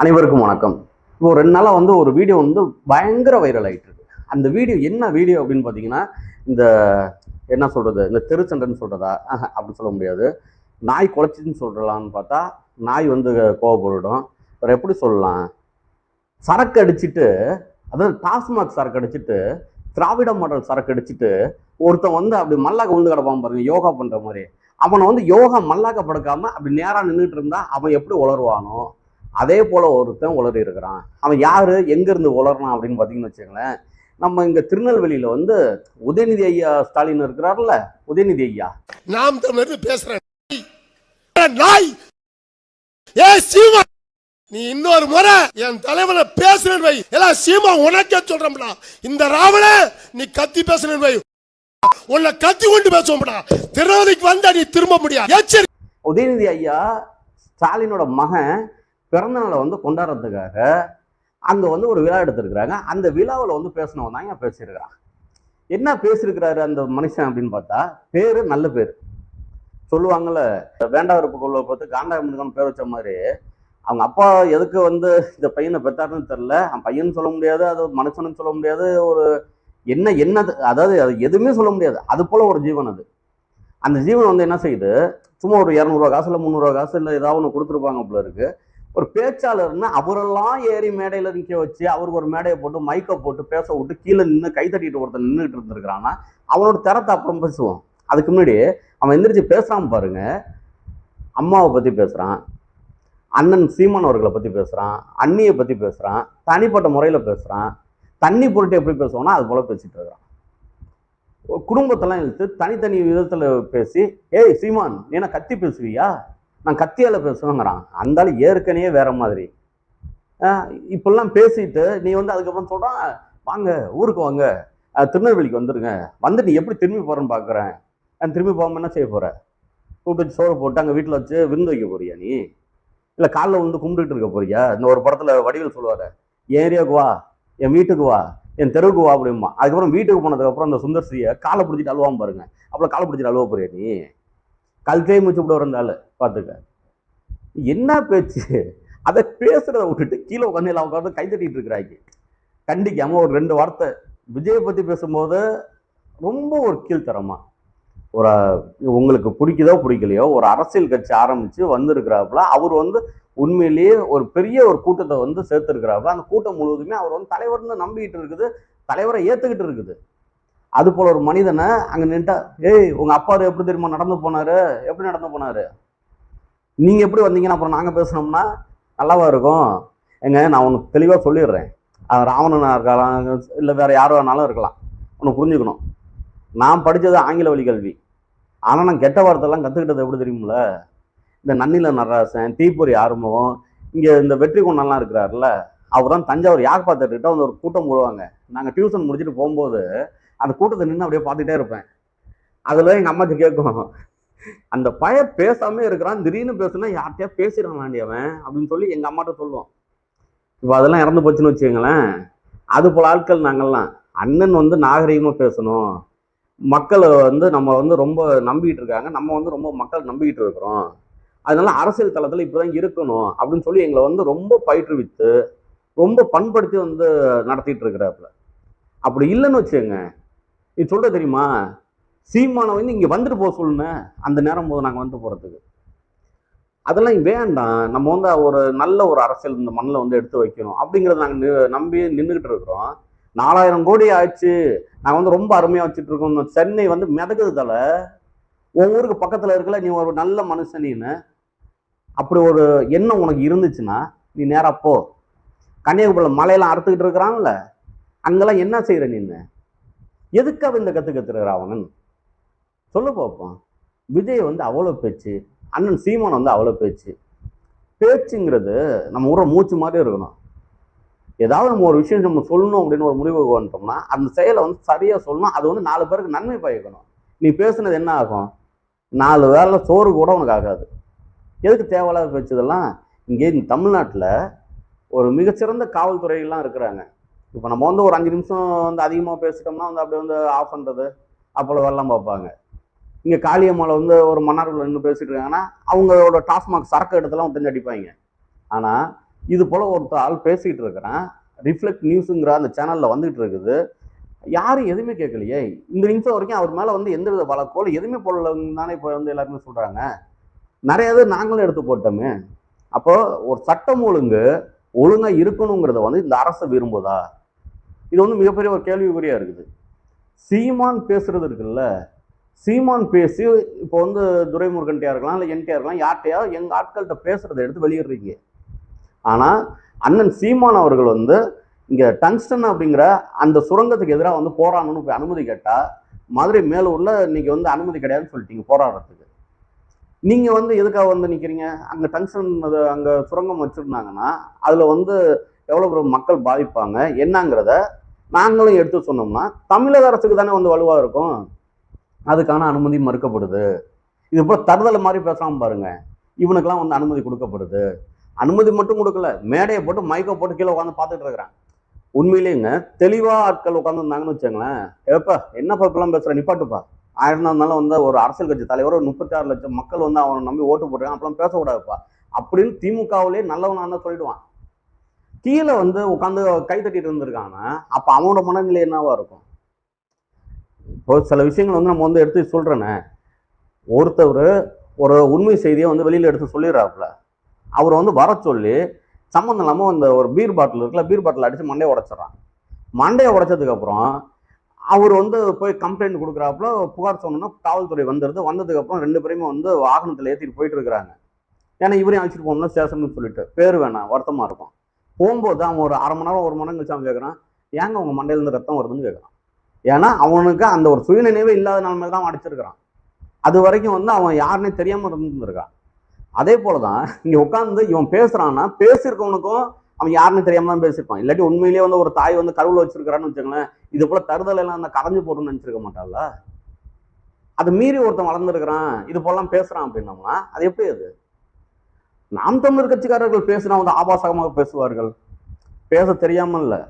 அனைவருக்கும் வணக்கம். இப்போ ரெண்டு நாளாக வந்து ஒரு வீடியோ வந்து பயங்கர வைரல் ஆயிட்டு இருக்கு. அந்த வீடியோ என்ன வீடியோ அப்படின்னு பார்த்தீங்கன்னா இந்த என்ன சொல்கிறது இந்த தெருச்சண்டைன்னு சொல்கிறதா ஆஹா, அப்படி சொல்ல முடியாது. நாய் குலைச்சின்னு சொல்கிறலான்னு பார்த்தா நாய் வந்து கோவப்படும் வேற எப்படி சொல்லலாம்? சரக்கு அடிச்சுட்டு அதாவது டாஸ்மாக் சரக்கு அடிச்சுட்டு திராவிட மாடல் சரக்கு அடிச்சுட்டு ஒருத்தன் வந்து அப்படி மல்லாக்க விழுந்து கிடப்பான் பாருங்க யோகா பண்ணுற மாதிரி. அவனை வந்து யோகா மல்லாக்க படுக்காமல் அப்படி நேராக நின்றுட்டு இருந்தால் அவன் எப்படி உளருவானோ? அதே போல ஒருத்தன் உளறி இருக்கிறான். அவன் யாரு? எங்க இருந்து உளறான் அப்படின்னு பாத்தீங்கன்னு வச்சுங்களேன் நம்ம இங்க திருநெல்வேலியில வந்து உதயநிதி ஐயா ஸ்டாலின் இருக்கிறார்ல. உதயநிதி ஐயா. நாம் தமிழர் பேசுறேன் நாய். ஏ சீமா நீ இன்னொரு முறை என் தலைவனை பேசுறேன் வை. எல்லாம் சீமா உனக்கே சொல்றோம்டா இந்த ராவண நீ கத்தி பேசுறேன் வை. உன்னை கத்தி கொண்டு பேசுவோம்டா. திருவதிக்கு வந்தா நீ திரும்ப முடியாது. உதயநிதி ஐயா ஸ்டாலினோட மகன் பிறந்தநாளை வந்து கொண்டாடுறதுக்காக அங்கே வந்து ஒரு விழா எடுத்திருக்கிறாங்க. அந்த விழாவில் வந்து பேசினவன் தான் பேசியிருக்கிறான். என்ன பேசியிருக்கிறாரு அந்த மனுஷன் அப்படின்னு பார்த்தா பேர் நல்ல பேர். சொல்லுவாங்கள்ல வேண்டாவிருப்பு கொள்ள பார்த்து காண்டாமிருகன் பேர் வச்ச மாதிரி அவங்க அப்பா எதுக்கு வந்து இந்த பையனை பெற்றாருன்னு தெரில அவன் பையன் சொல்ல முடியாது அது மனுஷனும் சொல்ல முடியாது ஒரு என்ன என்னது அதாவது அது எதுவுமே சொல்ல முடியாது. அது போல் ஒரு ஜீவன் அது. அந்த ஜீவன் வந்து என்ன செய்யுது? சும்மா ஒரு இரநூறுவா காசு இல்லை முந்நூறுவா காசு இல்லை ஏதாவது ஒன்று கொடுத்துருப்பாங்க போல இருக்குது ஒரு பேச்சாளர்னா அவரெல்லாம் ஏறி மேடையில் நிற்க வச்சு அவருக்கு ஒரு மேடையை போட்டு மைக்கை போட்டு பேச விட்டு கீழே நின்று கை தட்டிட்டு ஒருத்தர் நின்றுட்டு இருந்திருக்கிறான்னா அவனோட திறத்தை அப்புறம் பேசுவோம் அதுக்கு முன்னாடி அவன் எந்திரிச்சு பேசாம பாருங்க. அம்மாவை பத்தி பேசுறான். அண்ணன் சீமான் அவர்களை பத்தி பேசுறான். அண்ணியை பத்தி பேசுறான். தனிப்பட்ட முறையில பேசுறான். தண்ணி பொருட்டு எப்படி பேசுவானோ அது போல பேசிட்டு இருக்கிறான். குடும்பத்தெல்லாம் இழுத்து தனித்தனி விதத்துல பேசி ஏய் சீமான் நீ என்ன கத்தி பேசுவியா? நான் கத்தியால பேசுவேங்கிறான். அந்தாலும் ஏற்கனவே வேற மாதிரி. இப்பெல்லாம் பேசிட்டு நீ வந்து அதுக்கப்புறம் சொல்கிறான் வாங்க ஊருக்கு வாங்க. திருநெல்வேலிக்கு வந்துடுங்க வந்து நீ எப்படி திரும்பி போகிறேன்னு பார்க்குறேன் நான் திரும்பி போகாமல் என்ன செய்ய போகிறேன் கூப்பிட்டு வச்சு சோறு போட்டு அங்கே வீட்டில் வச்சு விருந்து வைக்க போறியா நீ? இல்லை காலில் வந்து கும்பிட்டுட்டு இருக்க போறியா? இந்த ஒரு படத்தில் வடிவில் சொல்லுவாரு என் ஏரியாவுக்கு வா என் வீட்டுக்கு வா என் தெருவுக்கு வா அப்படிமா அதுக்கப்புறம் வீட்டுக்கு போனதுக்கப்புறம் அந்த சுந்தர் ஸ்ரீயை காலை பிடிச்சிட்டு அழுவாம பாருங்க. அப்புறம் காலை பிடிச்சிட்டு அழுவ போறியா நீ? கல்கையை மூச்சு விட இருந்தாலும் பார்த்துக்க என்ன பேச்சு? அதை பேசுறத விட்டுட்டு கீழே உட்காந்து எல்லாம் உட்காந்து கை தட்டிட்டு இருக்கிறாங்க. கண்டிக்காம ஒரு ரெண்டு வார்த்தை. விஜயை பத்தி பேசும்போது ரொம்ப ஒரு கீழ்த்தரமா. ஒரு உங்களுக்கு பிடிக்குதோ பிடிக்கலையோ ஒரு அரசியல் கட்சி ஆரம்பிச்சு வந்திருக்கிறாப்புல அவர் வந்து உண்மையிலேயே ஒரு பெரிய ஒரு கூட்டத்தை வந்து சேர்த்துருக்கிறாப்புல அந்த கூட்டம் முழுவதுமே அவர் வந்து தலைவர்னு நம்பிக்கிட்டு இருக்குது தலைவரை ஏத்துக்கிட்டு இருக்குது. அது போல ஒரு மனிதனை அங்கே நின்ட்டா ஏய் உங்கள் அப்பா எப்படி தெரியுமா நடந்து போனாரு? எப்படி நடந்து போனாரு? நீங்கள் எப்படி வந்தீங்கன்னா அப்புறம் நாங்கள் பேசினோம்னா நல்லாவா இருக்கும்? ஏங்க நான் உனக்கு தெளிவாக சொல்லிடுறேன். அது ராவணனா இருக்கலாம் இல்லை வேறு யார் வேணாலும் இருக்கலாம். ஒன்று புரிஞ்சுக்கணும். நான் படித்தது ஆங்கில வழி கல்வி. ஆனால் நான் கெட்ட வார்த்தைலாம் கற்றுக்கிட்டது எப்படி தெரியுமில்ல இந்த நன்னில நடராசன் தீப்பொறி ஆறுமுகம் இங்கே இந்த வெற்றி கொண்டெல்லாம் இருக்கிறாருல்ல அவர் தான் தஞ்சாவூர் யார் பார்த்துட்டு வந்து ஒரு கூட்டம் போடுவாங்க. நாங்கள் டியூஷன் முடிச்சுட்டு போகும்போது அந்த கூட்டத்தை நின்று அப்படியே பார்த்துட்டே இருப்பேன். அதில் எங்கள் அம்மாச்சி கேட்கும். அந்த பய பேசாமே இருக்கிறான் திடீர்னு பேசுனா யார்கிட்டயா பேசிடுறான் அவன் அப்படின்னு சொல்லி எங்கள் அம்மாட்ட சொல்லுவோம் இப்போ அதெல்லாம் இறந்து போச்சுன்னு வச்சுக்கோங்களேன். அது போல ஆட்கள் நாங்கள்லாம். அண்ணன் வந்து நாகரீகமாக பேசணும். மக்களை வந்து நம்ம வந்து ரொம்ப நம்பிக்கிட்டு இருக்காங்க. நம்ம வந்து ரொம்ப மக்கள் நம்பிக்கிட்டு இருக்கிறோம். அதனால அரசியல் தளத்துல இப்படிதான் இருக்கணும் அப்படின்னு சொல்லி எங்களை வந்து ரொம்ப பயிற்றுவித்து ரொம்ப பண்படுத்தி வந்து நடத்திட்டு இருக்கிறாப்புல. அப்படி இல்லைன்னு வச்சுக்கோங்க. நீ சொல்ற தெரியுமா? சீமானை வந்து இங்கே வந்துட்டு போக சொல்லுங்க அந்த நேரம் போது நாங்கள் வந்து போகிறதுக்கு அதெல்லாம் வேண்டாம். நம்ம வந்து ஒரு நல்ல ஒரு அரசியல் இந்த மண்ணில் வந்து எடுத்து வைக்கணும். அப்படிங்கிறத நாங்கள் நி- நம்பி நின்றுக்கிட்டு இருக்கிறோம். நாலாயிரம் கோடி ஆச்சு நாங்கள் வந்து ரொம்ப அருமையாக வச்சுட்டு இருக்கோம். சென்னை வந்து மிதக்குது உன் ஊருக்கு பக்கத்தில் இருக்கல நீ ஒரு நல்ல மனுஷன் நீன்னு அப்படி ஒரு எண்ணம் உனக்கு இருந்துச்சுன்னா நீ நேராக போ. கன்னியாகுமரியில் மலையெல்லாம் அறுத்துக்கிட்டு இருக்கிறான்ல. அங்கெல்லாம் என்ன செய்கிற நீன்னு எதுக்கு அவன் இந்த கத்து கத்துற சொல்ல பார்ப்போம் விஜய் வந்து அவ்வளோ பேச்சு அண்ணன் சீமான் வந்து அவ்வளோ பேச்சு. பேச்சுங்கிறது நம்ம ஊரை மூச்சு மாதிரி இருக்கணும். ஏதாவது நம்ம ஒரு விஷயம் நம்ம சொல்லணும் அப்படின்னு ஒரு முடிவுக்கு வந்துட்டோம்னா அந்த செயலை வந்து சரியாக சொல்லணும். அது வந்து நாலு பேருக்கு நன்மை பயக்கணும். நீ பேசுனது என்ன ஆகும்? நாலு வேலை சோறு கூட உனக்கு ஆகாது. எதுக்கு தேவையில்லாத பேச்சதெல்லாம் இங்கே இந்த தமிழ்நாட்டில் ஒரு மிகச்சிறந்த காவல்துறைகள்லாம் இருக்கிறாங்க. இப்போ நம்ம வந்து ஒரு அஞ்சு நிமிஷம் வந்து அதிகமாக பேசிட்டோம்னா வந்து அப்படியே வந்து ஆஃப் பண்ணுறது அப்போல வரலாம் பார்ப்பாங்க. இங்கே காளியம்மாவில் வந்து ஒரு மன்னார்குள்ள நின்று பேசிட்டு இருக்காங்கன்னா அவங்களோட டாஸ்மாக் சரக்கு எடுத்துலாம் விட்டு அடிப்பாங்க. ஆனால் இது போல் ஒருத்தர் ஆள் பேசிகிட்டு இருக்கிறேன். ரிஃப்ளெக்ட் நியூஸுங்கிற அந்த சேனலில் வந்துகிட்டு இருக்குது. யாரும் எதுவுமே கேட்கலையே. இந்த நிமிஷம் வரைக்கும் அவர் மேலே வந்து எந்த வித வழக்கோல எதுவுமே போடலன்னு தானே இப்போ வந்து எல்லாருமே சொல்கிறாங்க நிறைய இது நாங்களும் எடுத்து போட்டோமே. அப்போ ஒரு சட்டம் ஒழுங்கு ஒழுங்காக இருக்கணுங்கிறத வந்து இந்த அரசு விரும்புதா? இது வந்து மிகப்பெரிய ஒரு கேள்விக்குறியாக இருக்குது. சீமான் பேசுறது இருக்குல்ல சீமான் பேசி இப்போ வந்து துரைமுருகன்ட்டியா இருக்கலாம் இல்லை என்டிஆர் இருக்கலாம் யார்கிட்டயா எங்கள் ஆட்கள்கிட்ட பேசுறதை எடுத்து வெளியிடுறீங்க. ஆனால் அண்ணன் சீமான் அவர்கள் வந்து இங்கே டங்ஸ்டன் அப்படிங்கிற அந்த சுரங்கத்துக்கு எதிராக வந்து போராடணும்னு போய் அனுமதி கேட்டால் மதுரை மேலூரில் இன்னைக்கு வந்து அனுமதி கிடையாதுன்னு சொல்லிட்டீங்க போராடுறதுக்கு. நீங்கள் வந்து எதுக்காக வந்து நிற்கிறீங்க அங்கே டங்ஸ்டன் அங்கே சுரங்கம் வச்சுருந்தாங்கன்னா அதில் வந்து எவ்வளவு பேர் மக்கள் பாதிப்பாங்க என்னங்கிறத நாங்களும் எடுத்து சொன்னோம்னா தமிழக அரசுக்கு தானே வந்து வலுவாக இருக்கும். அதுக்கான அனுமதி மறுக்கப்படுது. இது போல தருதலை மாதிரி பேசாமல் பாருங்க. இவனுக்கெல்லாம் வந்து அனுமதி கொடுக்கப்படுது. அனுமதி மட்டும் கொடுக்கல மேடையை போட்டு மைக்கை போட்டு கீழே உட்காந்து பார்த்துட்டு இருக்கிறான். உண்மையிலேங்க தெளிவாக ஆட்கள் உட்காந்துருந்தாங்கன்னு வச்சுங்களேன் ஏப்பா என்னப்பா இப்பெல்லாம் பேசுகிற நிப்பாட்டுப்பா. ஆயிரம் இருந்தாலும் வந்து ஒரு அரசியல் கட்சி தலைவர் ஒரு முப்பத்தி ஆறு லட்சம் மக்கள் வந்து அவனை நம்பி ஓட்டு போட்டுருக்கான் அப்பெல்லாம் பேசக்கூடாதுப்பா. அப்படின்னு திமுகவிலே நல்லவனாக தான் சொல்லிடுவான். கீழே வந்து உட்காந்து கை தட்டிட்டு இருந்திருக்காங்க. அப்போ அவனோட மனநிலை என்னவா இருக்கும்? இப்போ சில விஷயங்கள் வந்து நம்ம வந்து எடுத்து சொல்றேனே. ஒருத்தவர் ஒரு உண்மை செய்தியை வந்து வெளியில் எடுத்து சொல்லிடுறாப்புல. அவரை வந்து வர சொல்லி சம்மந்தம் இல்லாமல் அந்த ஒரு பீர் பாட்டில் இருக்குல்ல பீர் பாட்டில் அடித்து மண்டையை உடச்சிட்றான் மண்டையை உடச்சதுக்கப்புறம் அவர் வந்து போய் கம்ப்ளைண்ட் கொடுக்குறாப்புல புகார் சொன்னோன்னா காவல்துறை வந்துடுது. வந்ததுக்கப்புறம் ரெண்டு பேருமே வந்து வாகனத்தில் ஏற்றிட்டு போயிட்டு இருக்கிறாங்க. ஏன்னா இவரையும் அழைச்சிட்டு போகணும்னா ஸ்டேஷன் சொல்லிட்டு. பேர் வேணாம் வருத்தமாக இருக்கும். போகும்போது அவன் ஒரு அரை மணி நேரம் ஒரு மணி நேரம் கழிச்சு அவன் கேட்குறான் ஏங்க உங்க மண்டையிலேருந்து ரத்தம் வருதுன்னு கேட்குறான் ஏன்னா அவனுக்கு அந்த ஒரு சுயநினைவே இல்லாத நிலைமையில தான் அவன் அடிச்சிருக்கிறான். அது வரைக்கும் வந்து அவன் யாருன்னே தெரியாம இருந்திருக்கான் அதே போலதான் இங்க உட்காந்து இவன் பேசுறான்னா பேசியிருக்கவனுக்கும் அவன் யாருன்னு தெரியாம தான் பேசியிருப்பான். இல்லாட்டி உண்மையிலேயே வந்து ஒரு தாய் வந்து கருவில் வச்சிருக்கிறான்னு வச்சுக்கோங்களேன் இது போல தருதல் எல்லாம் அந்த கரைஞ்சு போட்டுன்னு நினைச்சிருக்க மாட்டாள்ல அதை மீறி ஒருத்தன் வளர்ந்துருக்கிறான் இது போலாம் பேசுறான் அப்படின்னோம்னா அது எப்படி அது? நாம் தமிழர் கட்சிக்காரர்கள் பேசினா வந்து ஆபாசகமாக பேசுவார்கள். பேச தெரியாமல் இல்லை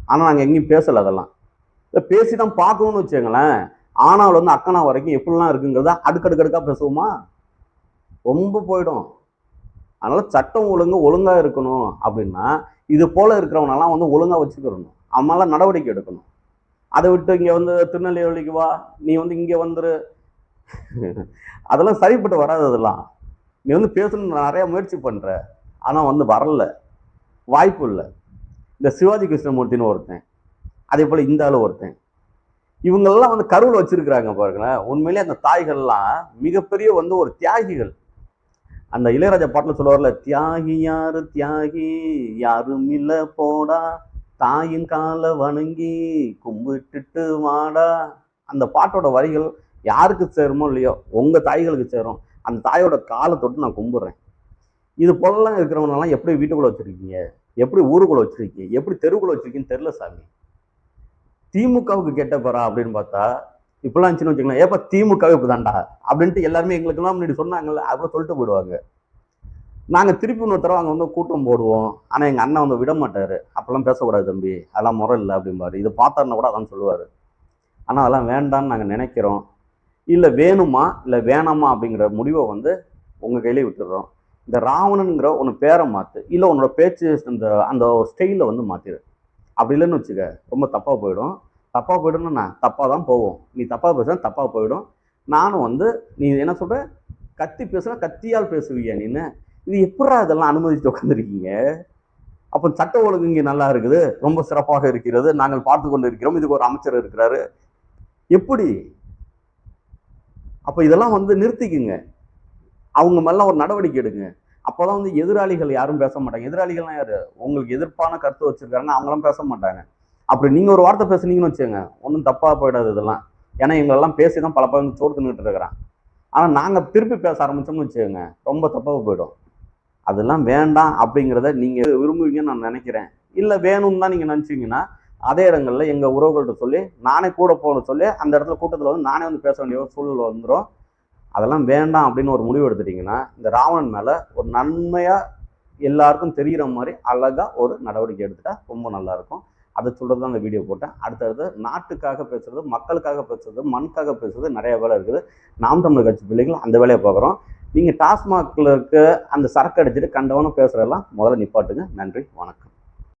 ஆனால் நாங்கள் எங்கேயும் பேசலை அதெல்லாம். இல்லை பேசி தான் பார்க்கணும்னு வச்சுக்கங்களேன். ஆனால் வந்து அக்கனா வரைக்கும் எப்படிலாம் இருக்குங்கிறத அடுக்கடுக்கடுக்காக பேசுவோமா? ரொம்ப போயிடும். அதனால் சட்டம் ஒழுங்கு ஒழுங்காக இருக்கணும் அப்படின்னா இது போல இருக்கிறவனெல்லாம் வந்து ஒழுங்காக வச்சுக்கிறணும் அவனால நடவடிக்கை எடுக்கணும். அதை விட்டு இங்கே வந்து திருநெல்வேலிக்கு வா. நீ வந்து இங்கே வந்துரு. அதெல்லாம் சரிப்பட்டு வராது அதெல்லாம். நீ வந்து பேசணும்னு நிறைய முயற்சி பண்ற. ஆனால் வந்து வரல. வாய்ப்பு இல்லை. இந்த சிவாஜி கிருஷ்ணமூர்த்தின்னு ஒருத்தன் அதே போல் இந்த ஆளு ஒருத்தன். இவங்கெல்லாம் வந்து கருவில் வச்சிருக்கிறாங்க பாருங்களேன். உண்மையிலேயே அந்த தாய்கள்லாம் மிகப்பெரிய வந்து ஒரு தியாகிகள். அந்த இளையராஜா பாட்டில் சொல்லுவார்ல தியாகி யாரு தியாகி? யாரும் இல்லை போடா. தாயின் காலை வணங்கி கும்பிட்டுட்டு வாடா. அந்த பாட்டோட வரிகள் யாருக்கு சேருமோ இல்லையோ உங்கள் தாய்களுக்கு சேரும். அந்த தாயோட காலை தொட்டு நான் கும்பிட்றேன். இது போலலாம் இருக்கிறவனெல்லாம் எப்படி வீட்டுக்குள்ளே வச்சுருக்கீங்க? எப்படி ஊருக்குள்ளே வச்சுருக்கீங்க? எப்படி தெருவுக்குள்ளே வச்சுருக்கீங்கன்னு தெரில சாமி. திமுகவுக்கு கெட்ட போறா அப்படின்னு பார்த்தா இப்பெல்லாம் இருந்துச்சுன்னு வச்சுக்கலாம் ஏப்பா திமுக இப்படிதான்டா? அப்படின்ட்டு எல்லாருமே எங்களுக்கெல்லாம் முன்னாடி சொன்னாங்கல்ல அப்புறம் சொல்லிட்டு போயிடுவாங்க. நாங்கள் திருப்பி இன்னொரு தடவை அங்கே வந்து கூட்டம் போடுவோம். ஆனால் எங்கள் அண்ணன் வந்து விட மாட்டார். அப்போல்லாம் பேசக்கூடாது தம்பி. அதெல்லாம் முறை இல்லை அப்படிம்பாரு. இது பார்த்தாருன்னா கூட அதான் சொல்லுவார். ஆனால் அதெல்லாம் வேண்டாம்னு நாங்கள் நினைக்கிறோம். இல்லை வேணுமா இல்லை வேணாமா அப்படிங்கிற முடிவை வந்து உங்கள் கையிலே விட்டுடுறோம். இந்த ராவணனுங்கிற உன்னை பேரை மாற்று இல்லை உன்னோட பேச்சு அந்த அந்த ஸ்டைலில் வந்து மாற்றிடு அப்படி இல்லைன்னு வச்சுக்க ரொம்ப தப்பாக போயிடும். தப்பாக போயிடும்னா தப்பாக தான் போவோம் நீ தப்பாக பேசுனா தப்பாக போயிடும். நானும் வந்து நீ என்ன சொல்கிற கத்தி பேசுனா கத்தியால் பேசுவீங்க நீன்னு இது எப்படா இதெல்லாம் அனுமதித்து உட்காந்துருக்கீங்க அப்போ சட்ட ஒழுங்கு இங்கே நல்லா இருக்குது. ரொம்ப சிறப்பாக இருக்கிறது. நாங்கள் பார்த்து கொண்டு இருக்கிறோம் இதுக்கு ஒரு அமைச்சர் இருக்கிறாரு. எப்படி? அப்போ இதெல்லாம் வந்து நிறுத்திக்குங்க. அவங்க மேலாம் ஒரு நடவடிக்கை எடுங்க. அப்போதான் வந்து எதிராளிகள் யாரும் பேச மாட்டாங்க. எதிராளிகள்லாம் யார்? உங்களுக்கு எதிர்ப்பான கருத்து வச்சிருக்காங்க அவங்களாம் பேச மாட்டாங்க. அப்படி நீங்கள் ஒரு வார்த்தை பேசுனீங்கன்னு வச்சுங்க ஒன்றும் தப்பாக போயிடாது இதெல்லாம். ஏன்னா எங்களெல்லாம் பேசி தான் பல பங்கு சோறு தின்னுட்டு இருக்கிறான். ஆனால் நாங்கள் திருப்பி பேச ஆரம்பித்தோம்னு வச்சுக்கோங்க ரொம்ப தப்பாக போயிடும். அதெல்லாம் வேண்டாம் அப்படிங்கிறத நீங்கள் விரும்புவீங்கன்னு நான் நினைக்கிறேன். இல்லை வேணும்னு தான் நீங்கள் நினச்சிங்கன்னா அதே இடங்களில் எங்கள் உறவுகள்கிட்ட சொல்லி நானே கூட போகணும்னு சொல்லி அந்த இடத்துல கூட்டத்தில் வந்து நானே வந்து பேச வேண்டிய ஒரு சூழல் வந்துடும் அதெல்லாம் வேண்டாம் அப்படின்னு ஒரு முடிவு எடுத்துட்டிங்கன்னா இந்த ராவணன் மேலே ஒரு நன்மையாக எல்லாருக்கும் தெரிகிற மாதிரி அழகாக ஒரு நடவடிக்கை எடுத்துட்டா ரொம்ப நல்லாயிருக்கும் அதை சொல்கிறது தான் அந்த வீடியோ போட்டேன். அடுத்தடுத்து நாட்டுக்காக பேசுகிறது மக்களுக்காக பேசுறது மண்ணுக்காக பேசுகிறது நிறைய வேலை இருக்குது. நாம் தமிழர் கட்சி பிள்ளைகள் அந்த வேலையை பார்க்குறோம். நீங்கள் டாஸ்மாகில் இருக்க அந்த சரக்கு அடிச்சுட்டு கண்டவனும் பேசுகிறதெல்லாம் முதல்ல நிப்பாட்டுங்க. நன்றி வணக்கம்.